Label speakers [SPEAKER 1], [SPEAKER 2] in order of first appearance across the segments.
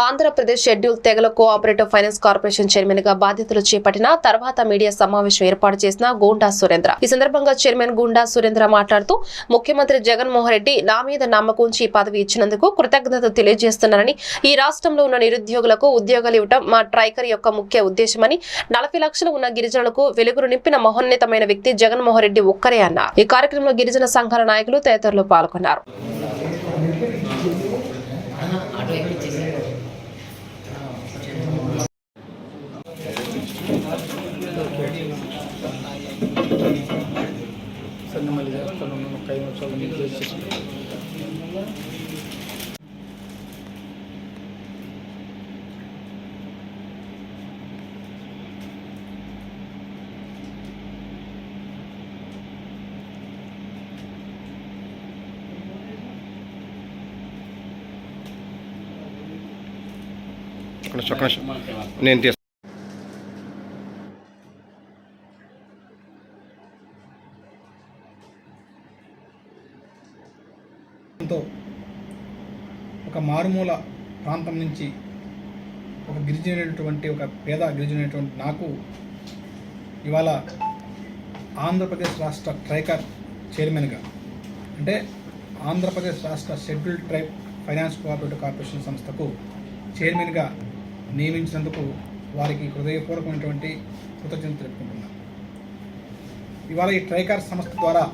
[SPEAKER 1] Andhra Pradesh schedule తెగల cooperative finance corporation చైర్మన్గా బాధ్యతలు చేపట్టిన తర్వాత మీడియా సమావేశం ఏర్పాటు చేసిన గూండా సురేంద్ర. ఈ సందర్భంగా చైర్మన్ గూండా సురేంద్ర మాట్లాడుతూ ముఖ్యమంత్రి జగన్మోహన్ రెడ్డి నా మీద నమ్మకం ఉంచి ఈ పదవి ఇచ్చినందుకు కృతజ్ఞత తెలియజేస్తున్నానని ఈ రాష్ట్రంలో ఉన్న నిరుద్యోగులకు ఉద్యోగాలు ఇవ్వడం మా ట్రైకర్ యొక్క ముఖ్య ఉద్దేశమని నలభై లక్షలు ఉన్న గిరిజనులకు వెలుగురు నింపిన మహోన్నతమైన వ్యక్తి జగన్మోహన్ రెడ్డి ఒక్కరే అన్నారు. ఈ కార్యక్రమంలో గిరిజన సంఘాల నాయకులు తదితరులు పాల్గొన్నారు
[SPEAKER 2] సరే మళ్ళీ చేస్తాను ఒక ఐదు నిమిషాలు మీకు చేసేసి
[SPEAKER 3] ఒక్క నిమిషం, ఒక్క నిమిషం. నేను తీస్తాను
[SPEAKER 2] తో ఒక మారుమూల ప్రాంతం నుంచి ఒక గిరిజనటువంటి ఒక పేద గిరిజనటువంటి నాకు ఇవాళ ఆంధ్రప్రదేశ్ రాష్ట్ర ట్రైకర్ చైర్మన్గా అంటే ఆంధ్రప్రదేశ్ రాష్ట్ర scheduled tribe finance cooperative corporation సంస్థకు చైర్మన్గా నియమించినందుకు వారికి హృదయపూర్వకమైనటువంటి కృతజ్ఞతలు తెలుపుకుంటున్నాను. ఇవాళ ఈ ట్రైకర్ సంస్థ ద్వారా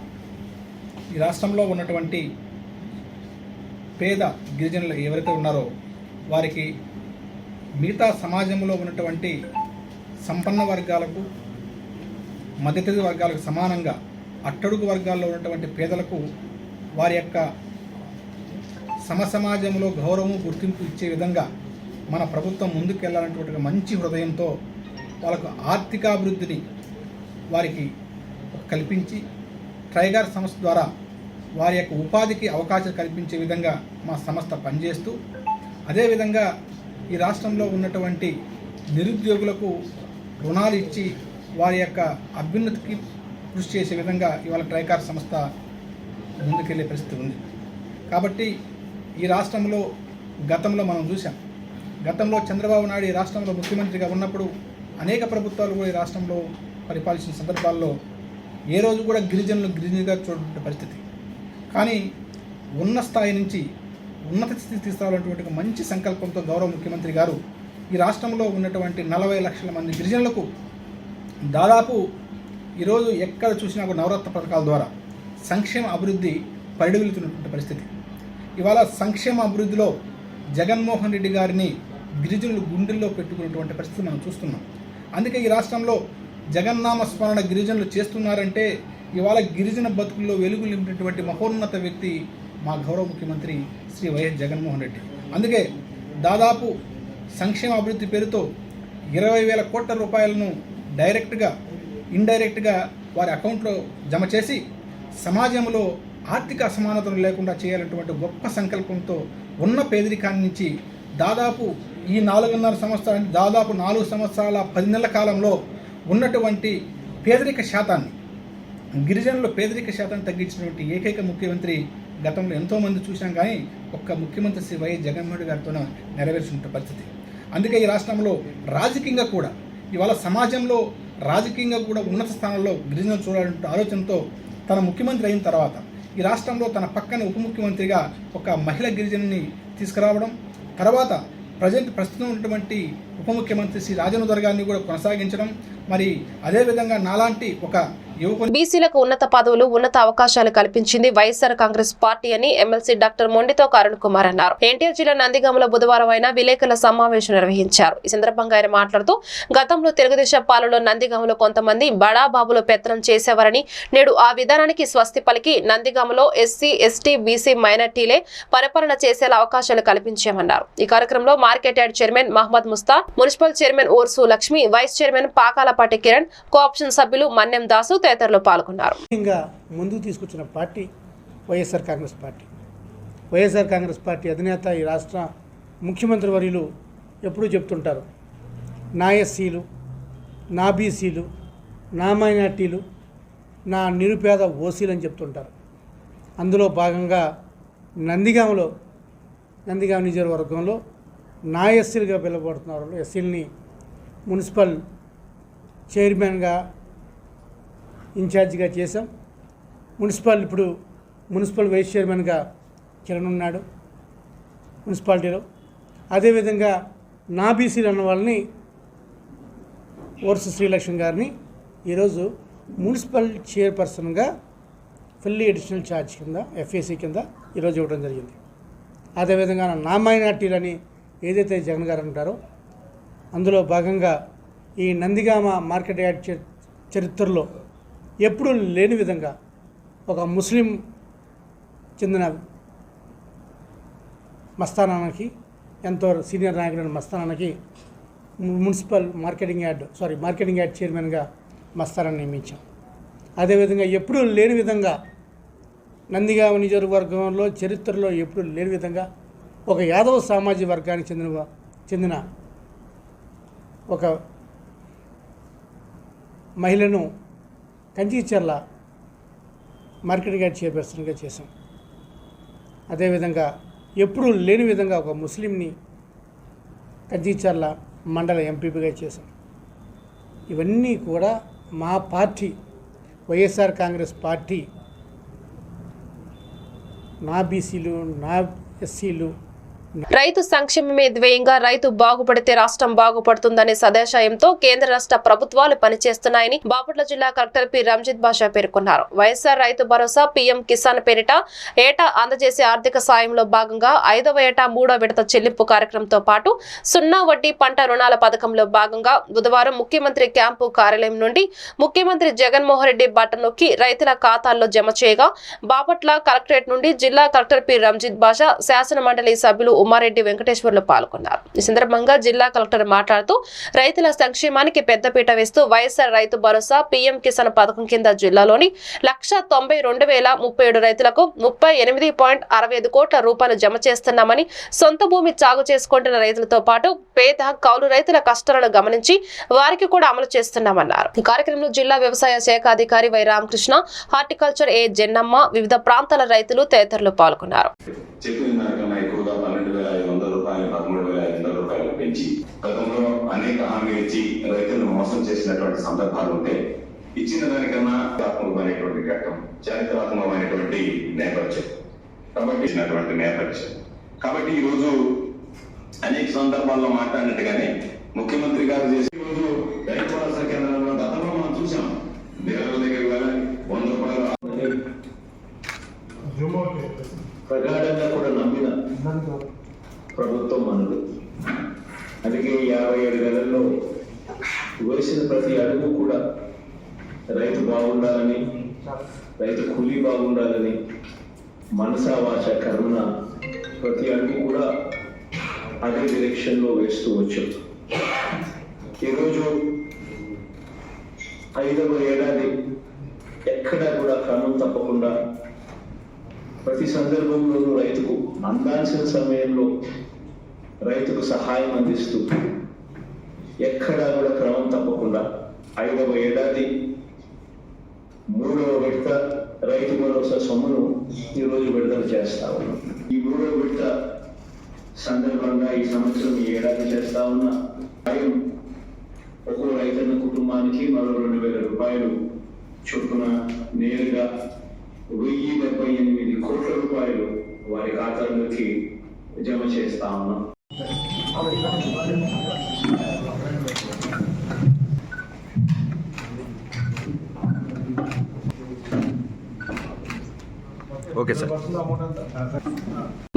[SPEAKER 2] ఈ రాష్ట్రంలో ఉన్నటువంటి పేద గిరిజనులు ఎవరైతే ఉన్నారో వారికి మిగతా సమాజంలో ఉన్నటువంటి సంపన్న వర్గాలకు మధ్యతరగతి వర్గాలకు సమానంగా అట్టడుగు వర్గాల్లో ఉన్నటువంటి పేదలకు వారి యొక్క సమసమాజంలో గౌరవం గుర్తింపు ఇచ్చే విధంగా మన ప్రభుత్వం ముందుకెళ్ళాలన్నటువంటి మంచి హృదయంతో వాళ్ళకు ఆర్థికాభివృద్ధిని వారికి కల్పించి ట్రైగర్ సంస్థ ద్వారా వారి యొక్క ఉపాధికి అవకాశం కల్పించే విధంగా మా సంస్థ పనిచేస్తూ అదేవిధంగా ఈ రాష్ట్రంలో ఉన్నటువంటి నిరుద్యోగులకు రుణాలు ఇచ్చి వారి యొక్క అభ్యున్నతికి కృషి చేసే విధంగా ఇవాళ ట్రైకార్ సంస్థ ముందుకెళ్ళే పరిస్థితి ఉంది. కాబట్టి ఈ రాష్ట్రంలో గతంలో మనం చూసాం గతంలో చంద్రబాబు నాయుడు ఈ రాష్ట్రంలో ముఖ్యమంత్రిగా ఉన్నప్పుడు అనేక ప్రభుత్వాలు కూడా ఈ రాష్ట్రంలో పరిపాలించిన సందర్భాల్లో ఏ రోజు కూడా గిరిజనులు గిరిజనుగా చూడటువంటి పరిస్థితి. కానీ ఉన్న స్థాయి నుంచి ఉన్నత స్థితి తీసుకురావాలన్నటువంటి మంచి సంకల్పంతో గౌరవ ముఖ్యమంత్రి గారు ఈ రాష్ట్రంలో ఉన్నటువంటి నలభై లక్షల మంది గిరిజనులకు దాదాపు ఈరోజు ఎక్కడ చూసినా కూడా నవరత్న పథకాల ద్వారా సంక్షేమ అభివృద్ధి పరిడవిలుతున్నటువంటి పరిస్థితి. ఇవాళ సంక్షేమ అభివృద్ధిలో జగన్మోహన్ రెడ్డి గారిని గిరిజనులు గుండెల్లో పెట్టుకున్నటువంటి పరిస్థితి మనం చూస్తున్నాం. అందుకే ఈ రాష్ట్రంలో జగన్నామ స్మరణ గిరిజనులు చేస్తున్నారంటే ఇవాళ గిరిజన బతుకుల్లో వెలుగు నింపినటువంటి మహోన్నత వ్యక్తి మా గౌరవ ముఖ్యమంత్రి శ్రీ వైఎస్ జగన్మోహన్ రెడ్డి. అందుకే దాదాపు సంక్షేమ అభివృద్ధి పేరుతో ఇరవై వేల కోట్ల రూపాయలను డైరెక్ట్గా ఇండైరెక్ట్గా వారి అకౌంట్లో జమ చేసి సమాజంలో ఆర్థిక అసమానతలు లేకుండా చేయాలన్నటువంటి గొప్ప సంకల్పంతో ఉన్న పేదరికాన్ని నుంచి దాదాపు ఈ నాలుగున్నర సంవత్సరానికి దాదాపు నాలుగు సంవత్సరాల పది నెలల కాలంలో ఉన్నటువంటి పేదరిక శాతాన్ని గిరిజనుల పేదరిక శాతాన్ని తగ్గించినటువంటి ఏకైక ముఖ్యమంత్రి గతంలో ఎంతోమంది చూశాం కానీ ఒక్క ముఖ్యమంత్రి శ్రీ వైఎస్ జగన్మోహన్ గారితో నెరవేర్చుకున్న పరిస్థితి. అందుకే ఈ రాష్ట్రంలో రాజకీయంగా కూడా ఇవాళ సమాజంలో రాజకీయంగా కూడా ఉన్నత స్థానంలో గిరిజనులు చూడాలంటే ఆలోచనతో తన ముఖ్యమంత్రి అయిన తర్వాత ఈ రాష్ట్రంలో తన పక్కన ఉప ముఖ్యమంత్రిగా ఒక మహిళ గిరిజనుని తీసుకురావడం తర్వాత ప్రజెంట్ ప్రస్తుతం ఉన్నటువంటి ఉప ముఖ్యమంత్రి శ్రీ రాజేంద్ర గారిని కూడా కొనసాగించడం మరి అదేవిధంగా నాలాంటి ఒక
[SPEAKER 1] బీసీలకు ఉన్నత పదవులు ఉన్నత అవకాశాలు కల్పించింది వైఎస్ఆర్ కాంగ్రెస్ పార్టీ అని ఎమ్మెల్సీ డాక్టర్ మొండితో అరుణ్ కుమార్ అన్నారు. ఎన్టీఆర్ జిల్లా నందిగామలో బుధవారం ఆయన విలేకరుల సమావేశం నిర్వహించారు. ఈ సందర్భంగా ఆయన మాట్లాడుతూ గతంలో తెలుగుదేశం పాలనలో నందిగామలో కొంతమంది బడాబాబులు పెత్తనం చేసేవారని నేడు ఆ విధానానికి స్వస్తి పలికి నందిగామలో ఎస్సీ ఎస్టీ బీసీ మైనార్టీలే పరిపాలన చేసేలా అవకాశాలు కల్పించామన్నారు. ఈ కార్యక్రమంలో market yard chairman Mohammed ముస్తా municipal chairman Orsu Lakshmi vice chairman Pakalapati Kiran co-option సభ్యులు మన్నెం దాసు తదితరులు పాల్గొన్నారు.
[SPEAKER 4] ముఖ్యంగా ముందుకు తీసుకొచ్చిన party YSR Congress party. YSR Congress party అధినేత ఈ రాష్ట్ర ముఖ్యమంత్రి వర్యులు ఎప్పుడూ చెప్తుంటారు నా ఎస్సీలు నా బీసీలు నా మైనార్టీలు నా నిరుపేద ఓసీలు అని చెప్తుంటారు. అందులో భాగంగా నందిగాములో నందిగామ నియోజకవర్గంలో నా ఎస్సీలుగా పిలువబడుతున్న వాళ్ళు ఎస్సీలని మున్సిపల్ చైర్మన్గా ఇన్ఛార్జిగా చేశాం. మున్సిపల్ ఇప్పుడు మున్సిపల్ వైస్ చైర్మన్గా కిరణ్ ఉన్నాడు మున్సిపాలిటీలో. అదేవిధంగా నా బీసీలు అన్న వాళ్ళని ఓర్సు శ్రీలక్ష్మి గారిని ఈరోజు మున్సిపల్ చైర్పర్సన్గా ఫుల్లీ అడిషనల్ ఛార్జ్ కింద ఎఫ్ఏసీ కింద ఈరోజు ఇవ్వడం జరిగింది. అదేవిధంగా నా మైనార్టీలని ఏదైతే జగన్ గారు అంటారో అందులో భాగంగా ఈ నందిగామ మార్కెట్ యార్డ్ చరి- చరిత్రలో ఎప్పుడూ లేని విధంగా ఒక ముస్లిం చెందిన మస్తానానికి ఎంతో సీనియర్ నాయకుడైన మస్తానానికి municipal marketing yard sorry marketing yard చైర్మన్గా మస్తానాన్ని నియమించాం. అదేవిధంగా ఎప్పుడూ లేని విధంగా నందిగామ నియోజకవర్గంలో చరిత్రలో ఎప్పుడూ లేని విధంగా ఒక యాదవ సామాజిక వర్గానికి చెందిన చెందిన ఒక మహిళను కంచిచర్ల మార్కెట్ యార్డ్ చైర్పర్సన్గా చేశాం. అదేవిధంగా ఎప్పుడూ లేని విధంగా ఒక ముస్లింని కంచిచర్ల మండల ఎంపీపీగా చేశాం. ఇవన్నీ కూడా మా పార్టీ వైఎస్ఆర్ కాంగ్రెస్ పార్టీ నా బీసీలు నా ఎస్సీలు
[SPEAKER 1] రైతు సంక్షేమమే ధ్యేయంగా రైతు బాగుపడితే రాష్ట్రం బాగుపడుతుందనే సదాశయంతో కేంద్ర రాష్ట్ర ప్రభుత్వాలు పనిచేస్తున్నాయని బాపట్ల జిల్లా కలెక్టర్ పి. రంజిత్ బాషా పేర్కొన్నారు. వైఎస్ఆర్ రైతు భరోసా పీఎం కిసాన్ పేరిట ఏటా అందజేసే ఆర్థిక సాయంలో భాగంగా ఐదవ ఏటా మూడో విడత చెల్లింపు కార్యక్రమంతో పాటు సున్నా వడ్డీ పంట రుణాల పథకంలో భాగంగా బుధవారం ముఖ్యమంత్రి క్యాంపు కార్యాలయం నుండి ముఖ్యమంత్రి జగన్మోహన్ రెడ్డి బటన్ నొక్కి రైతుల ఖాతాల్లో జమ చేయగా బాపట్ల కలెక్టరేట్ నుండి జిల్లా కలెక్టర్ పి. రంజిత్ బాషా శాసన మండలి సభ్యులు ఉమారెడ్డి వెంకటేశ్వర్లు పాల్గొన్నారు. ఈ సందర్భంగా జిల్లా కలెక్టర్ మాట్లాడుతూ రైతుల సంక్షేమానికి పెద్దపీట వేస్తూ వైఎస్ఆర్ రైతు భరోసా పీఎం కిసాన్ పథకం కింద జిల్లాలోని లక్ష తొంభై రెండు వేల ముప్పై ఏడు రైతులకు ముప్పై ఎనిమిది పాయింట్ అరవై ఐదు కోట్ల రూపాయలు జమ చేస్తున్నామని సొంత భూమి సాగు చేసుకుంటున్న రైతులతో పాటు పేద కౌలు రైతుల కష్టాలను గమనించి వారికి కూడా అమలు చేస్తున్నామన్నారు. ఈ కార్యక్రమంలో జిల్లా వ్యవసాయ శాఖ అధికారి Y Ramakrishna horticulture A Jennamma వివిధ ప్రాంతాల రైతులు తదితరులు పాల్గొన్నారు.
[SPEAKER 5] చెప్పిన దానికన్నా ఎక్కువగా పన్నెండు వేల ఐదు వందల రూపాయలు పదమూడు వేల ఐదు వందల రూపాయలు పెంచి గతంలో అనేక హామీలు ఇచ్చి రైతులను మోసం చేసినటువంటి సందర్భాలు ఉంటే ఇచ్చిన దానికన్నా ఆత్మకమైనటువంటి ఘట్టం చారిత్రాత్మకమైనటువంటి నేపథ్యం కాబట్టి ఇచ్చినటువంటి నేపథ్యం. కాబట్టి ఈ రోజు అనేక సందర్భాల్లో మాట్లాడినట్టుగానే ముఖ్యమంత్రి గారు చేసే రోజు రైతు భరోసా కేంద్రంలో గతంలో మనం చూసాం. డీలర్ల దగ్గరికి వెళ్ళాలి వంద రూపాయలు
[SPEAKER 6] ప్రగాఢంగా కూడా నమ్మిన ప్రభుత్వం మనది. అందుకే యాభై ఏడు నెలల్లో వేసిన ప్రతి అడుగు కూడా రైతు బాగుండాలని రైతు కూలీ బాగుండాలని మనసా వాచ కర్మన ప్రతి అడుగు కూడా అదే డైరెక్షన్లో వేస్తూ వచ్చాం. ఈరోజు ఐదవ ఏడాది ఎక్కడా కూడా క్రమం తప్పకుండా ప్రతి సందర్భంలోనూ రైతుకు అందాల్సిన సమయంలో రైతుకు సహాయం అందిస్తూ ఎక్కడా కూడా క్రమం తప్పకుండా ఐదవ ఏడాది మూడవ విడత రైతు భరోసా సొమ్మును ఈరోజు విడుదల చేస్తా ఉన్నాం. ఈ మూడవ విడత సందర్భంగా ఈ సంవత్సరం ఈ ఏడాది చేస్తా ఉన్న సాయం ఒక్కో రైతన్న కుటుంబానికి మరో రెండు వేల రూపాయలు చొప్పున నేరుగా వెయ్యి డెబ్బై ఎనిమిది కోట్ల రూపాయలు వారి ఖాతాల్లోకి జమ చేస్తా ఉన్నాం.
[SPEAKER 3] Okay sir.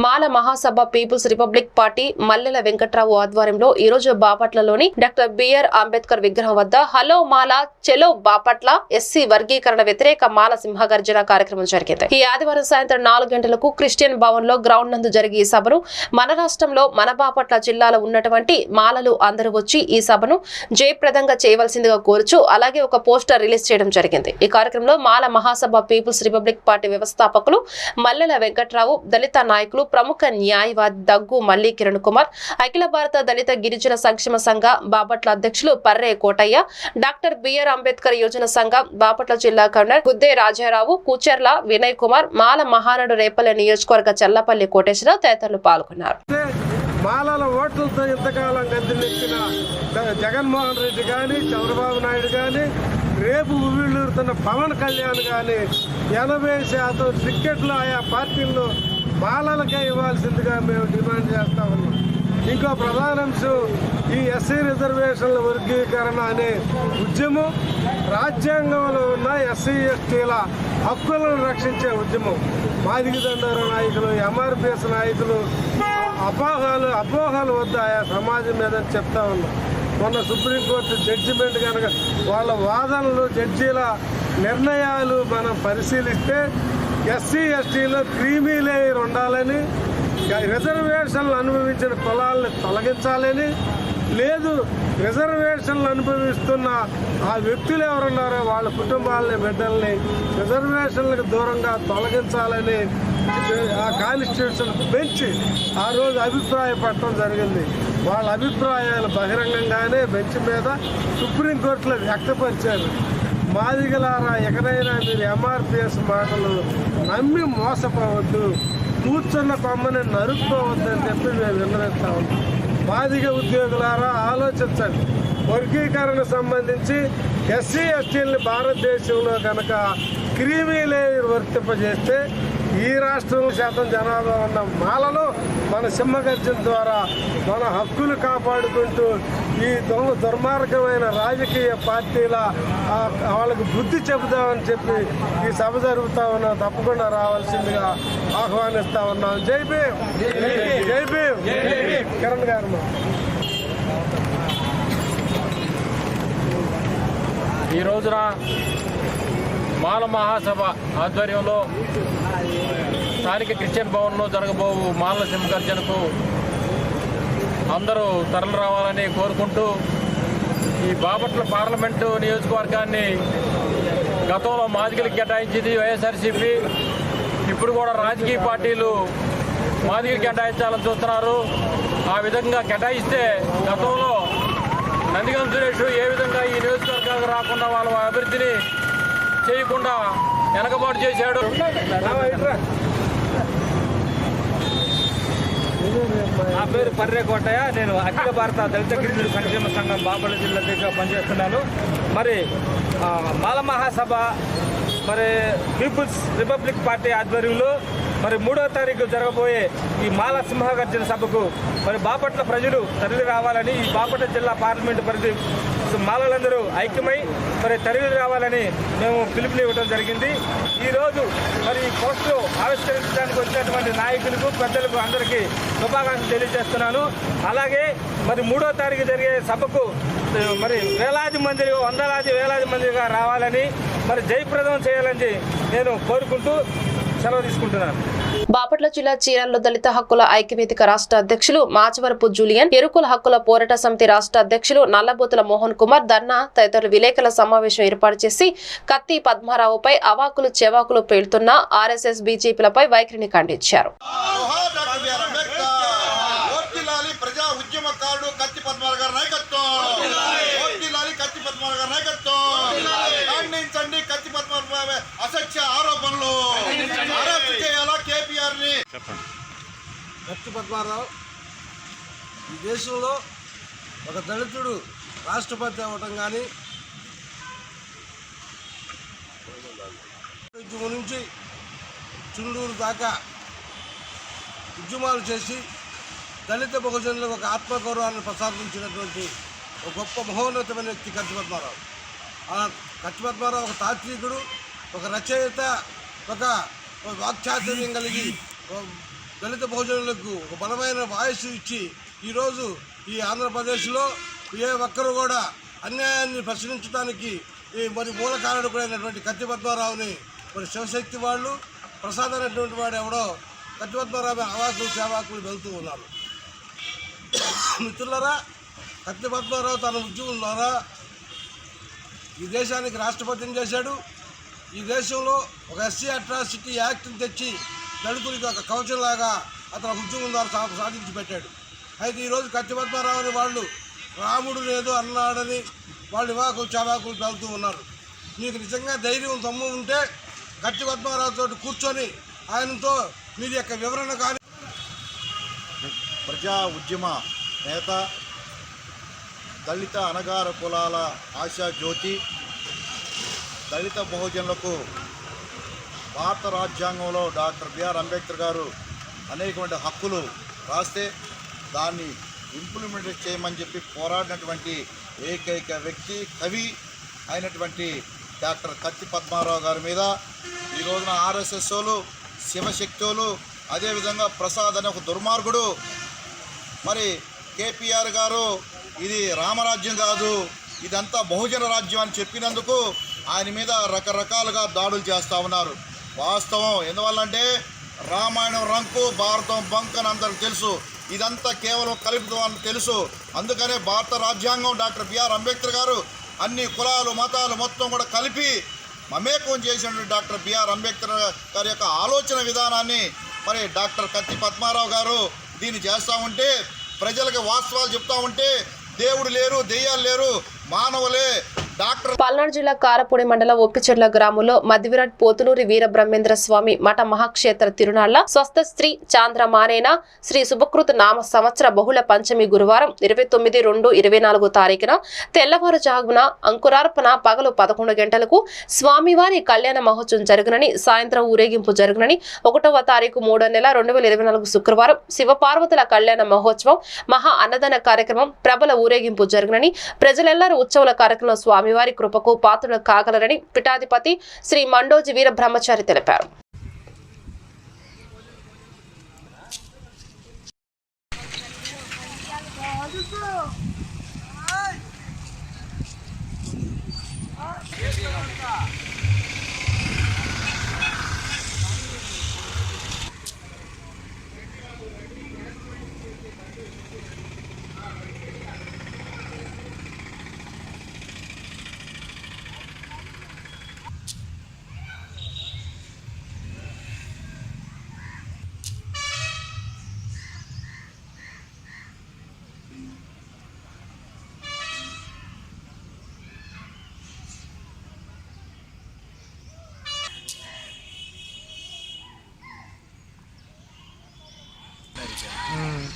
[SPEAKER 1] Mala Mahasabha people's republic party Mallela Venkatrao ఆధ్వర్యంలో ఈ రోజు బాపట్లలోని డాక్టర్ బిఆర్ అంబేద్కర్ విగ్రహం వద్ద హలో మాల చెలో బాపట్ల ఎస్సీ వర్గీకరణ వ్యతిరేక మాల సింహగర్జన కార్యక్రమం జరిగింది. ఈ ఆదివారం సాయంత్రం నాలుగు గంటలకు క్రిస్టియన్ భవన్లో గ్రౌండ్ నందు జరిగే ఈ సభను మన రాష్ట్రంలో మన బాపట్ల జిల్లాలో ఉన్నటువంటి మాలలు అందరూ వచ్చి ఈ సభను జయప్రదంగా చేయవలసిందిగా కోరుచు అలాగే ఒక పోస్టర్ రిలీజ్ చేయడం జరిగింది. ఈ కార్యక్రమంలో Mala Mahasabha people's republic party వ్యవస్థాపకులు మల్లెల వెంకట్రావు దళిత నాయకులు ప్రముఖ న్యాయవాది దగ్గు మల్లి కిరణ్ కుమార్ అఖిల భారత దళిత గిరిజన సంక్షేమ సంఘ బాపట్ల అధ్యక్షులు Parre Kotaiah doctor B R Ambedkar Yojana సంఘం బాపట్ల జిల్లా కన్వీనర్ గుద్దే రాజారావు కూచర్ల వినయ్ కుమార్ మాల మహానాడు రేపల్లె నియోజకవర్గ చల్లపల్లి కోటేశ్వరరావు తదితరులు పాల్గొన్నారు.
[SPEAKER 7] మాలల ఓట్లతో ఇంతకాలం గద్దెనెక్కిన జగన్మోహన్ రెడ్డి కానీ చంద్రబాబు నాయుడు కానీ రేపు ఉవ్విళ్ళూరుతున్న పవన్ కళ్యాణ్ కానీ ఎనభై శాతం టిక్కెట్లు ఆయా పార్టీల్లో బాలలకే ఇవ్వాల్సిందిగా మేము డిమాండ్ చేస్తా ఉన్నాం. ఇంకో ప్రధాన అంశం ఈ ఎస్సీ రిజర్వేషన్ల వర్గీకరణ అనే ఉద్యమం రాజ్యాంగంలో ఉన్న ఎస్సీ ఎస్టీల హక్కులను రక్షించే ఉద్యమం. మాదిగదండ నాయకులు ఎంఆర్పిఎస్ నాయకులు అపోహలు అపోహలు వద్ద ఆయా సమాజం మీద చెప్తా ఉన్నాం. మొన్న సుప్రీంకోర్టు జడ్జిమెంట్ కనుక వాళ్ళ వాదనలు జడ్జీల నిర్ణయాలు మనం పరిశీలిస్తే ఎస్సీ ఎస్టీలో క్రీమీ లేయర్ ఉండాలని రిజర్వేషన్లు అనుభవించిన కులాలను తొలగించాలని లేదు రిజర్వేషన్లు అనుభవిస్తున్న ఆ వ్యక్తులు ఎవరున్నారో వాళ్ళ కుటుంబాలని బిడ్డల్ని రిజర్వేషన్లకు దూరంగా తొలగించాలని ఆ కాన్స్టిట్యూషన్ బెంచి ఆ రోజు అభిప్రాయపడటం జరిగింది. వాళ్ళ అభిప్రాయాలు బహిరంగంగానే బెంచ్ మీద సుప్రీంకోర్టులో వ్యక్తపరిచారు. మాదిగలారా ఎక్కడైనా మీరు ఎంఆర్పిఎస్ మాటలు నమ్మి మోసపోవద్దు కూర్చున్న కొమ్మని అని చెప్పి మేము విన్నవిస్తా ఉన్నాం. మాదిగ ఉద్యోగులారా ఆలోచించండి. వర్గీకరణ సంబంధించి ఎస్సీ ఎస్టీలని భారతదేశంలో కనుక క్రీమీ లేయర్ వర్తింపజేస్తే ఈ రాష్ట్రంలో శాతం జనాభా ఉన్న మాలలో మన సింహగర్జన ద్వారా మన హక్కులు కాపాడుకుంటూ ఈ దొంగ దుర్మార్గమైన రాజకీయ పార్టీల వాళ్ళకు బుద్ధి చెబుదామని చెప్పి ఈ సభ జరుగుతా ఉన్నా తప్పకుండా రావాల్సిందిగా ఆహ్వానిస్తా ఉన్నాం. జై భీమ్! జై కిరణ్ గారు
[SPEAKER 8] ఈ రోజున మాల మహాసభ ఆధ్వర్యంలో స్థానిక క్రిస్టియన్ భవన్లో జరగబోవు మాల సింహగర్జనకు అందరూ తరలి రావాలని కోరుకుంటూ ఈ బాపట్ల పార్లమెంటు నియోజకవర్గాన్ని గతంలో మాదిగలకు కేటాయించింది వైఎస్ఆర్సీపీ. ఇప్పుడు కూడా రాజకీయ పార్టీలు మాదిగలు కేటాయించాలని చూస్తున్నారు. ఆ విధంగా కేటాయిస్తే గతంలో నందిగం సురేష్ ఏ విధంగా ఈ నియోజకవర్గానికి రాకుండా వాళ్ళ అభివృద్ధిని చేయకుండా వెనకబాటు చేశాడు.
[SPEAKER 9] నా పేరు పర్రే కోటయ్య. నేను అఖిల భారత దళిత గిరిజన సంక్షేమ సంఘం బాపల జిల్లా దగ్గర పనిచేస్తున్నాను. మరి మాల మహాసభ మరి పీపుల్స్ రిపబ్లిక్ పార్టీ ఆధ్వర్యంలో మరి మూడో తారీఖు జరగబోయే ఈ మాల సింహగర్జన సభకు మరి బాపట్ల ప్రజలు తరలి రావాలని ఈ బాపట్ల జిల్లా పార్లమెంటు పరిధి మాలలందరూ ఐక్యమై మరి తరలి రావాలని మేము పిలుపునివ్వడం జరిగింది. ఈరోజు మరి ఈ పోస్టు ఆవిష్కరించడానికి వచ్చినటువంటి నాయకులకు పెద్దలకు అందరికీ శుభాకాంక్షలు తెలియజేస్తున్నాను. అలాగే మరి మూడో తారీఖు జరిగే సభకు మరి వేలాది మంది వందలాది వేలాది మందిగా రావాలని మరి జయప్రదం చేయాలని నేను కోరుకుంటూ సెలవు తీసుకుంటున్నాను.
[SPEAKER 1] బాపట్ల జిల్లా చీరాల్లో దళిత హక్కుల ఐక్యవేదిక రాష్ట్ర అధ్యక్షులు మాచవరపు జూలియన్ ఎరుకుల హక్కుల పోరాట సమితి రాష్ట్ర అధ్యక్షులు నల్లబోతుల మోహన్ కుమార్ ధర్నా తదితరులు విలేకరుల సమావేశం ఏర్పాటు చేసి కత్తి పద్మారావుపై అవాకులు చెవాకులు పేలుతున్న ఆర్ఎస్ఎస్ బీజేపీలపై వైఖరిని ఖండించారు.
[SPEAKER 10] కేపీఆర్ని కత్తి పద్మారావు
[SPEAKER 7] ఈ దేశంలో ఒక దళితుడు రాష్ట్రపతి అవ్వటం కానీ ఉద్యమం నుంచి చుండూరు దాకా ఉద్యమాలు చేసి దళిత బహుజనులకు ఒక ఆత్మగౌరవాన్ని ప్రసాదించినటువంటి ఒక గొప్ప మహోన్నతమైన వ్యక్తి కత్తి పద్మారావు. ఆ కత్తి పద్మారావు ఒక తాత్వికుడు ఒక రచయిత ఒక వాక్చాతుర్యం కలిగి దళిత భోజనులకు ఒక బలమైన వాయిస్ ఇచ్చి ఈరోజు ఈ ఆంధ్రప్రదేశ్లో ఏ ఒక్కరు కూడా అన్యాయాన్ని ప్రశ్నించడానికి ఈ మరి మూల కారణకుడైనటువంటి కత్తి పద్మారావుని మరి శివశక్తి వాళ్ళు ప్రసాద్ అనేటువంటి వాడు ఎవడో కత్తి పద్మారావు ఆవాసులు సేవాకులు వెళ్తూ ఉన్నారు. మిత్రులరా కత్తి పద్మారావు తన ఉద్యోగం ద్వారా ఈ దేశానికి రాష్ట్రపతిని చేశాడు. ఈ దేశంలో ఒక ఎస్సీ అట్రాసిటీ యాక్ట్ని తెచ్చి దళితులకి ఒక కవచంలాగా అతను ఉద్యమం ద్వారా సాధించి పెట్టాడు. అయితే ఈరోజు కత్తిపద్మారావు అని వాళ్ళు రాముడు లేదు అన్నాడని వాళ్ళు ఇవాకులు చవాకులు పెళ్తూ ఉన్నారు. మీకు నిజంగా ధైర్యం తమ్ము ఉంటే కత్తి పద్మారావుతో కూర్చొని ఆయనతో మీరు యొక్క వివరణ కానీ
[SPEAKER 10] ప్రజా ఉద్యమ నేత దళిత అనగార కులాల ఆశా జ్యోతి దళిత బహుజనులకు భారత రాజ్యాంగంలో డాక్టర్ బిఆర్ అంబేద్కర్ గారు అనేకమైన హక్కులు రాస్తే దాన్ని ఇంప్లిమెంట్ చేయమని చెప్పి పోరాడినటువంటి ఏకైక వ్యక్తి కవి అయినటువంటి డాక్టర్ కత్తి పద్మారావు గారి మీద ఈ రోజున ఆర్ఎస్ఎస్ఓలు శివశక్తులు అదేవిధంగా ప్రసాద్ అనే ఒక దుర్మార్గుడు. మరి కేపీఆర్ గారు ఇది రామరాజ్యం కాదు ఇదంతా బహుజన రాజ్యం అని చెప్పినందుకు ఆయన మీద రకరకాలుగా దాడులు చేస్తూ ఉన్నారు. వాస్తవం ఎందువల్లంటే రామాయణం రంకు భారతం బంక్ అని అందరికి తెలుసు. ఇదంతా కేవలం కలుపుతాం అని తెలుసు. అందుకనే భారత రాజ్యాంగం డాక్టర్ బిఆర్ అంబేద్కర్ గారు అన్ని కులాలు మతాలు మొత్తం కూడా కలిపి మమేకం చేసినటువంటి డాక్టర్ బిఆర్ అంబేద్కర్ గారి యొక్క ఆలోచన విధానాన్ని మరి డాక్టర్ కత్తి పద్మారావు గారు దీన్ని చేస్తూ ఉంటే ప్రజలకు వాస్తవాలు చెప్తా ఉంటే దేవుడు లేరు దెయ్యాలు లేరు మానవులే
[SPEAKER 1] పల్నాడు జిల్లా కారపూడి మండలం ఒప్పిచెర్ల గ్రామంలో మధ్యవిరాట్ పోతులూరి వీర బ్రహ్మేంద్ర స్వామి మఠ మహాక్షేత్ర తిరునాళ్ళ స్వస్థ శ్రీ చాంద్రమానేన శ్రీ శుభకృత నామ సంవత్సర బహుళ పంచమి గురువారం ఇరవై తొమ్మిది రెండు ఇరవై నాలుగు తారీఖున తెల్లవారుజామున అంకురార్పణ పగలు పదకొండు గంటలకు స్వామివారి కళ్యాణ మహోత్సవం జరగనని సాయంత్రం ఊరేగింపు జరగనని ఒకటవ తారీఖు మూడో నెల రెండు వేల ఇరవై నాలుగు శుక్రవారం శివపార్వతుల కళ్యాణ మహోత్సవం మహా అన్నదాన కార్యక్రమం ప్రబల ఊరేగింపు జరగనని ప్రజలెల్లరూ ఉత్సవాల కార్యక్రమంలో స్వామివారి కృపకు పాత్రలు కాగలరని పిఠాధిపతి శ్రీ మండోజి వీర బ్రహ్మచారి తెలిపారు ừ.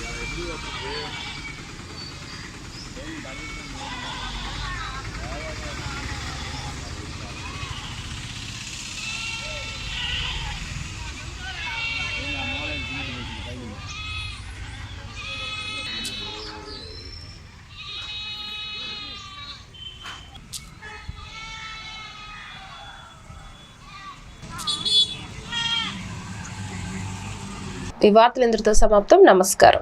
[SPEAKER 1] Giờ mưa về. Đến đánh ఈ వార్తలు ఇంద్రతో సమాప్తం. నమస్కారం.